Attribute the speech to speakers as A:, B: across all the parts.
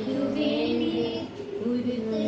A: വേണ്ടി ഒരു തൈ നടാം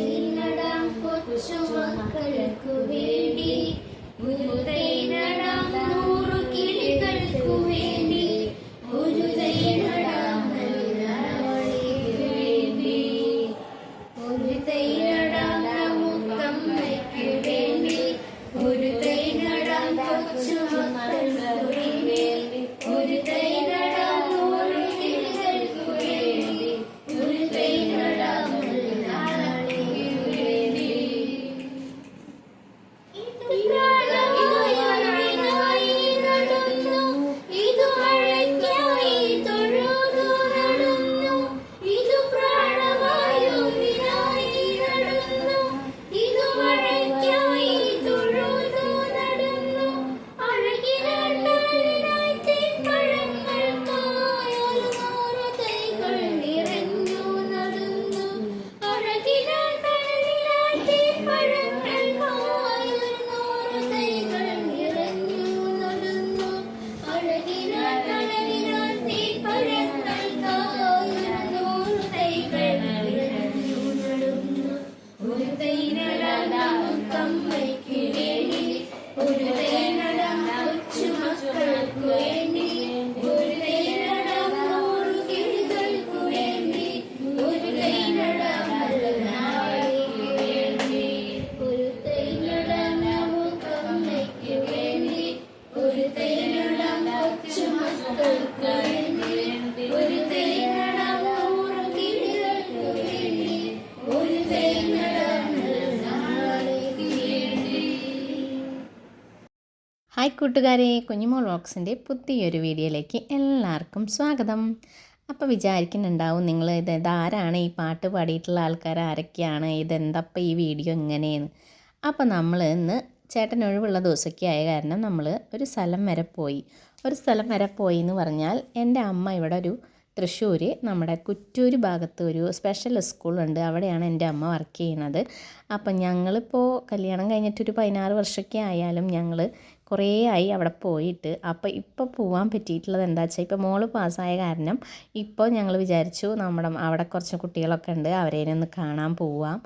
B: ഹായ് കൂട്ടുകാരെ കുഞ്ഞുമോൾ വോക്സിന്റെ പുതിയൊരു വീഡിയോയിലേക്ക് എല്ലാവർക്കും സ്വാഗതം. അപ്പോൾ വിചാരിക്കുന്നുണ്ടാവും നിങ്ങൾ ഇത് ഇതാരാണ്? ഈ പാട്ട് പാടിയിട്ടുള്ള ആൾക്കാർ ആരൊക്കെയാണ്? ഇതെന്തപ്പം ഈ വീഡിയോ ഇങ്ങനെയെന്ന്. അപ്പോൾ നമ്മൾ ഇന്ന് ചേട്ടൻ ഒഴിവുള്ള ദിവസമൊക്കെ ആയ കാരണം നമ്മൾ ഒരു സ്ഥലം വരെ പോയി. ഒരു സ്ഥലം വരെ പോയി എന്ന് പറഞ്ഞാൽ എന്റെ അമ്മ ഇവിടെ ഒരു തൃശ്ശൂർ നമ്മുടെ കുറ്റൂർ ഭാഗത്ത് ഒരു സ്പെഷ്യൽ സ്കൂളുണ്ട് അവിടെയാണ് എന്റെ അമ്മ വർക്ക് ചെയ്യുന്നത്. അപ്പം ഞങ്ങളിപ്പോൾ കല്യാണം കഴിഞ്ഞിട്ടൊരു പതിനാറ് വർഷമൊക്കെ ആയാലും ഞങ്ങൾ കുറേ ആയി അവിടെ പോയിട്ട് അപ്പോൾ ഇപ്പോൾ പോകാൻ പറ്റിയിട്ടുള്ളത് എന്താ വെച്ചാൽ ഇപ്പോൾ മോൾ പാസ്സായ കാരണം ഇപ്പോൾ ഞങ്ങൾ വിചാരിച്ചു നമ്മുടെ അവിടെ കുറച്ച് കുട്ടികളൊക്കെ ഉണ്ട് ഒന്ന് കാണാൻ പോവാം.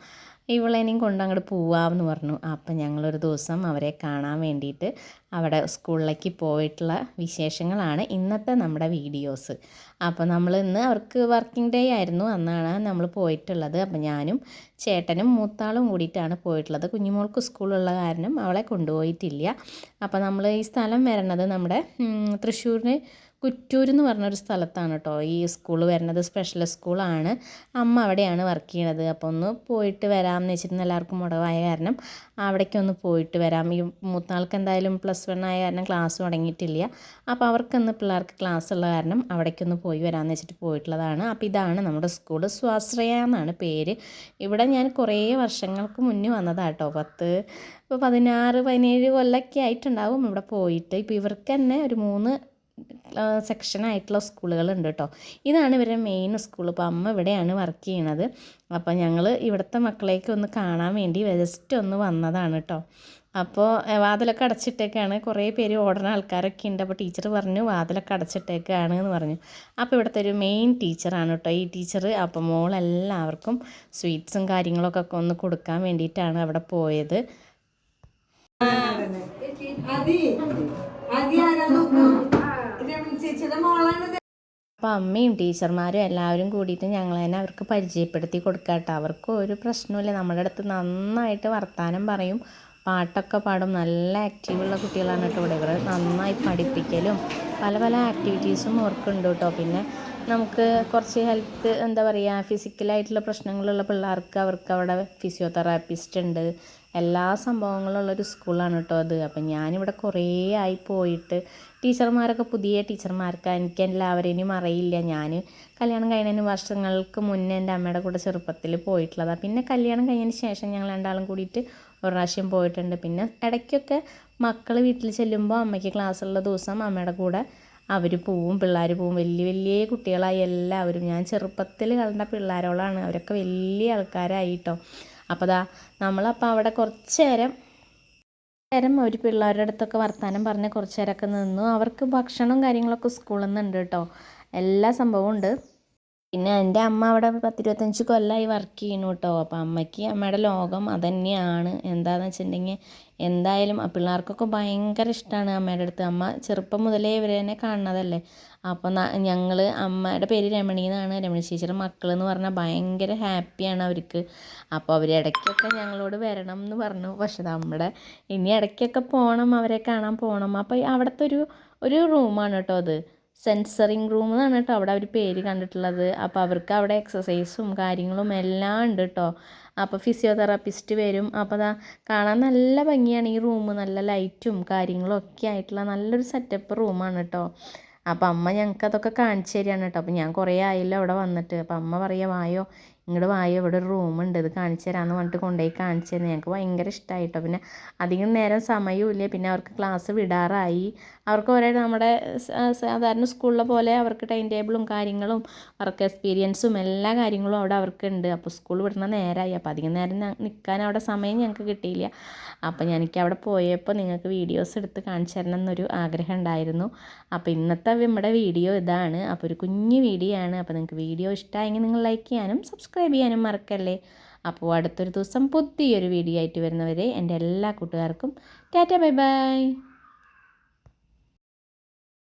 B: ഇവളേനെയും കൊണ്ട് അങ്ങോട്ട് പോവാമെന്ന് പറഞ്ഞു. അപ്പം ഞങ്ങളൊരു ദിവസം അവരെ കാണാൻ വേണ്ടിയിട്ട് അവിടെ സ്കൂളിലേക്ക് പോയിട്ടുള്ള വിശേഷങ്ങളാണ് ഇന്നത്തെ നമ്മുടെ വീഡിയോസ്. അപ്പോൾ നമ്മൾ ഇന്ന് അവർക്ക് വർക്കിംഗ് ഡേ ആയിരുന്നു. അന്നാണ് നമ്മൾ പോയിട്ടുള്ളത്. അപ്പം ഞാനും ചേട്ടനും മൂത്താളും കൂടിയിട്ടാണ് പോയിട്ടുള്ളത്. കുഞ്ഞുമോൾക്ക് സ്കൂളുള്ള കാരണം അവളെ കൊണ്ടുപോയിട്ടില്ല. അപ്പോൾ നമ്മൾ ഈ സ്ഥലം വരണത് നമ്മുടെ തൃശ്ശൂരിന് കുറ്റൂർ എന്ന് പറഞ്ഞൊരു സ്ഥലത്താണ് കേട്ടോ ഈ സ്കൂൾ വരുന്നത് സ്പെഷ്യൽ സ്കൂളാണ്. അമ്മ അവിടെയാണ് വർക്ക് ചെയ്യണത്. അപ്പോൾ ഒന്ന് പോയിട്ട് വരാമെന്ന് വെച്ചിരുന്ന എല്ലാവർക്കും മുടവായ കാരണം. അവിടേക്ക് ഒന്ന് പോയിട്ട് വരാം. ഈ മൂത്താൾക്ക് എന്തായാലും പ്ലസ് വൺ ആയ കാരണം ക്ലാസ് തുടങ്ങിയിട്ടില്ല. അപ്പോൾ അവർക്കൊന്ന് പിള്ളേർക്ക് ക്ലാസ് ഉള്ള കാരണം അവിടേക്കൊന്ന് പോയി വരാമെന്ന് വെച്ചിട്ട് പോയിട്ടുള്ളതാണ്. അപ്പോൾ ഇതാണ് നമ്മുടെ സ്കൂൾ സ്വാശ്രയ എന്നാണ് പേര്. ഇവിടെ ഞാൻ കുറേ വർഷങ്ങൾക്ക് മുന്നേ വന്നതാട്ടോ. പത്ത് ഇപ്പോൾ പതിനാറ് പതിനേഴ് കൊല്ലമൊക്കെ ആയിട്ടുണ്ടാവും ഇവിടെ പോയിട്ട്. ഇപ്പോൾ ഇവർക്ക് തന്നെ ഒരു മൂന്ന് സെക്ഷനായിട്ടുള്ള സ്കൂളുകളുണ്ട് കേട്ടോ ഇതാണ് ഇവരുടെ മെയിൻ സ്കൂൾ അപ്പോൾ അമ്മ ഇവിടെയാണ് വർക്ക് ചെയ്യണത്. അപ്പോൾ ഞങ്ങൾ ഇവിടുത്തെ മക്കളേക്ക് ഒന്ന് കാണാൻ വേണ്ടി വെസ്റ്റ് ഒന്ന് വന്നതാണ് കേട്ടോ അപ്പോൾ വാതിലൊക്കെ അടച്ചിട്ടേക്കാണ്. കുറേ പേര് ഓടുന്ന ആൾക്കാരൊക്കെ ഉണ്ട്. അപ്പോൾ ടീച്ചർ പറഞ്ഞു വാതിലൊക്കെ അടച്ചിട്ടേക്കാണ് എന്ന് പറഞ്ഞു. അപ്പോൾ ഇവിടുത്തെ ഒരു മെയിൻ ടീച്ചറാണ് കേട്ടോ ഈ ടീച്ചർ അപ്പോൾ മോളെല്ലാവർക്കും സ്വീറ്റ്സും കാര്യങ്ങളൊക്കെ ഒന്ന് കൊടുക്കാൻ വേണ്ടിയിട്ടാണ് അവിടെ പോയത്.
C: അതി. അതി ആരാ നോക്കാം ചേച്ചിയുടെ
B: അമ്മയും ടീച്ചർമാരും എല്ലാവരും കൂടിയിട്ട് ഞങ്ങൾ തന്നെ അവർക്ക് പരിചയപ്പെടുത്തി കൊടുക്കാട്ടോ. അവർക്ക് ഒരു പ്രശ്നമില്ല നമ്മുടെ അടുത്ത് നന്നായിട്ട് വർത്തമാനം പറയും. പാട്ടൊക്കെ പാടും. നല്ല ആക്റ്റീവുള്ള കുട്ടികളാണ് കേട്ടോ ഇവിടെ. ഇവർ നന്നായി പഠിപ്പിക്കലും പല പല ആക്ടിവിറ്റീസും അവർക്കുണ്ട് കേട്ടോ. പിന്നെ നമുക്ക് കുറച്ച് ഹെൽത്ത് എന്താ പറയുക ഫിസിക്കലായിട്ടുള്ള പ്രശ്നങ്ങളുള്ള പിള്ളേർക്ക് അവർക്ക് അവിടെ ഫിസിയോതെറാപ്പിസ്റ്റ് ഉണ്ട്. എല്ലാ സംഭവങ്ങളും സംഭവങ്ങളുള്ളൊരു സ്കൂളാണ് കേട്ടോ അത്. അപ്പം ഞാനിവിടെ കുറേ ആയി പോയിട്ട് ടീച്ചർമാരൊക്കെ പുതിയ ടീച്ചർമാർക്ക് എനിക്ക് എല്ലാവരെയും അറിയില്ല. ഞാൻ കല്യാണം കഴിഞ്ഞതിന് വർഷങ്ങൾക്ക് മുന്നേ എന്റെ അമ്മയുടെ കൂടെ ചെറുപ്പത്തിൽ പോയിട്ടുള്ളതാണ് പിന്നെ കല്യാണം കഴിഞ്ഞതിന് ശേഷം ഞങ്ങൾ രണ്ടാളും കൂടിയിട്ട് ഒരു പ്രാവശ്യം പോയിട്ടുണ്ട്. പിന്നെ ഇടയ്ക്കൊക്കെ മക്കൾ വീട്ടിൽ ചെല്ലുമ്പോൾ അമ്മയ്ക്ക് ക്ലാസ്സുള്ള ദിവസം അമ്മയുടെ കൂടെ അവർ പോവും പിള്ളേർ പോവും. വലിയ വലിയ കുട്ടികളായി എല്ലാവരും. ഞാൻ ചെറുപ്പത്തിൽ കണ്ട പിള്ളേരോളാണ്. അവരൊക്കെ വലിയ ആൾക്കാരായിട്ടോ അപ്പോൾ ദാ നമ്മളപ്പോൾ അവിടെ കുറച്ച് നേരം നേരം ഒരു പിള്ളേരുടെ അടുത്തൊക്കെ വർത്തമാനം പറഞ്ഞ് കുറച്ച് നേരമൊക്കെ നിന്നു. അവർക്ക് ഭക്ഷണവും കാര്യങ്ങളൊക്കെ സ്കൂളിൽ നിന്നുണ്ട് കേട്ടോ. എല്ലാ സംഭവവും ഉണ്ട്. പിന്നെ എന്റെ അമ്മ അവിടെ പത്തിരുപത്തഞ്ച് കൊല്ലമായി വർക്ക് ചെയ്യുന്നു കേട്ടോ അപ്പം അമ്മയ്ക്ക് അമ്മയുടെ ലോകം അതന്നെയാണ്. എന്താണെന്ന് വെച്ചിട്ടുണ്ടെങ്കിൽ എന്തായാലും ആ പിള്ളേർക്കൊക്കെ ഭയങ്കര ഇഷ്ടമാണ് അമ്മയുടെ അടുത്ത്. അമ്മ ചെറുപ്പം മുതലേ ഇവരെ തന്നെ കാണുന്നതല്ലേ? അപ്പോൾ ഞങ്ങൾ അമ്മയുടെ പേര് രമണി എന്നാണ്. രമണി ചേച്ചിയുടെ മക്കൾ എന്ന് പറഞ്ഞാൽ ഭയങ്കര ഹാപ്പിയാണ് അവർക്ക്. അപ്പോൾ അവർ ഇടയ്ക്കൊക്കെ ഞങ്ങളോട് വരണം എന്ന് പറഞ്ഞു. പക്ഷെ നമ്മുടെ ഇനി ഇടയ്ക്കൊക്കെ പോകണം അവരെ കാണാൻ പോകണം അപ്പോൾ അവിടുത്തെ ഒരു ഒരു റൂമാണ് കേട്ടോ അത്. സെൻസറിങ് റൂം എന്നാണ് കേട്ടോ അവിടെ അവർ പേര് കണ്ടിട്ടുള്ളത്. അപ്പോൾ അവർക്ക് അവിടെ എക്സസൈസും കാര്യങ്ങളും എല്ലാം ഉണ്ട് കേട്ടോ അപ്പോൾ ഫിസിയോതെറാപ്പിസ്റ്റ് വരും. അപ്പോൾ അതാ കാണാൻ നല്ല ഭംഗിയാണ് ഈ റൂം. നല്ല ലൈറ്റും കാര്യങ്ങളും ഒക്കെ ആയിട്ടുള്ള നല്ലൊരു സെറ്റപ്പ് റൂമാണ് കേട്ടോ അപ്പോൾ അമ്മ ഞങ്ങൾക്ക് അതൊക്കെ കാണിച്ചു തരികയാണ് കേട്ടോ അപ്പോൾ ഞാൻ കുറേ ആയില്ല അവിടെ വന്നിട്ട്. അപ്പോൾ അമ്മ പറയുക വായോ ഇങ്ങോട്ട് വായോ ഇവിടെ ഒരു റൂമുണ്ട് ഇത് കാണിച്ചു തരാമെന്ന് പറഞ്ഞിട്ട് കൊണ്ടുപോയി കാണിച്ചു തരുന്നത് ഞങ്ങൾക്ക് ഭയങ്കര ഇഷ്ടമായിട്ടോ പിന്നെ അധികം നേരം സമയമില്ല പിന്നെ അവർക്ക് ക്ലാസ് വിടാറായി. അവർക്ക് ഒരേ നമ്മുടെ സാധാരണ സ്കൂളിലെ പോലെ അവർക്ക് ടൈം ടേബിളും കാര്യങ്ങളും അവർക്ക് എക്സ്പീരിയൻസും എല്ലാ കാര്യങ്ങളും അവിടെ അവർക്കുണ്ട്. അപ്പോൾ സ്കൂൾ വിടുന്ന നേരമായി അപ്പോൾ അധികം നേരം നിൽക്കാൻ അവിടെ സമയം ഞങ്ങൾക്ക് കിട്ടിയില്ല. അപ്പോൾ എനിക്ക് അവിടെ പോയപ്പോൾ നിങ്ങൾക്ക് വീഡിയോസ് എടുത്ത് കാണിച്ചു തരണം എന്നൊരു ആഗ്രഹം ഉണ്ടായിരുന്നു. അപ്പോൾ ഇന്നത്തെ നമ്മുടെ വീഡിയോ ഇതാണ്. അപ്പോൾ ഒരു കുഞ്ഞു വീഡിയോ ആണ്. അപ്പോൾ നിങ്ങൾക്ക് വീഡിയോ ഇഷ്ടമായെങ്കിൽ നിങ്ങൾ ലൈക്ക് ചെയ്യാനും സബ്സ്ക്രൈബ് ചെയ്യാനും മറക്കല്ലേ? അപ്പോൾ അടുത്തൊരു ദിവസം പുതിയൊരു വീഡിയോ ആയിട്ട് വരുന്നവരെ എന്റെ എല്ലാ കൂട്ടുകാർക്കും ടാറ്റ ബൈ ബൈ.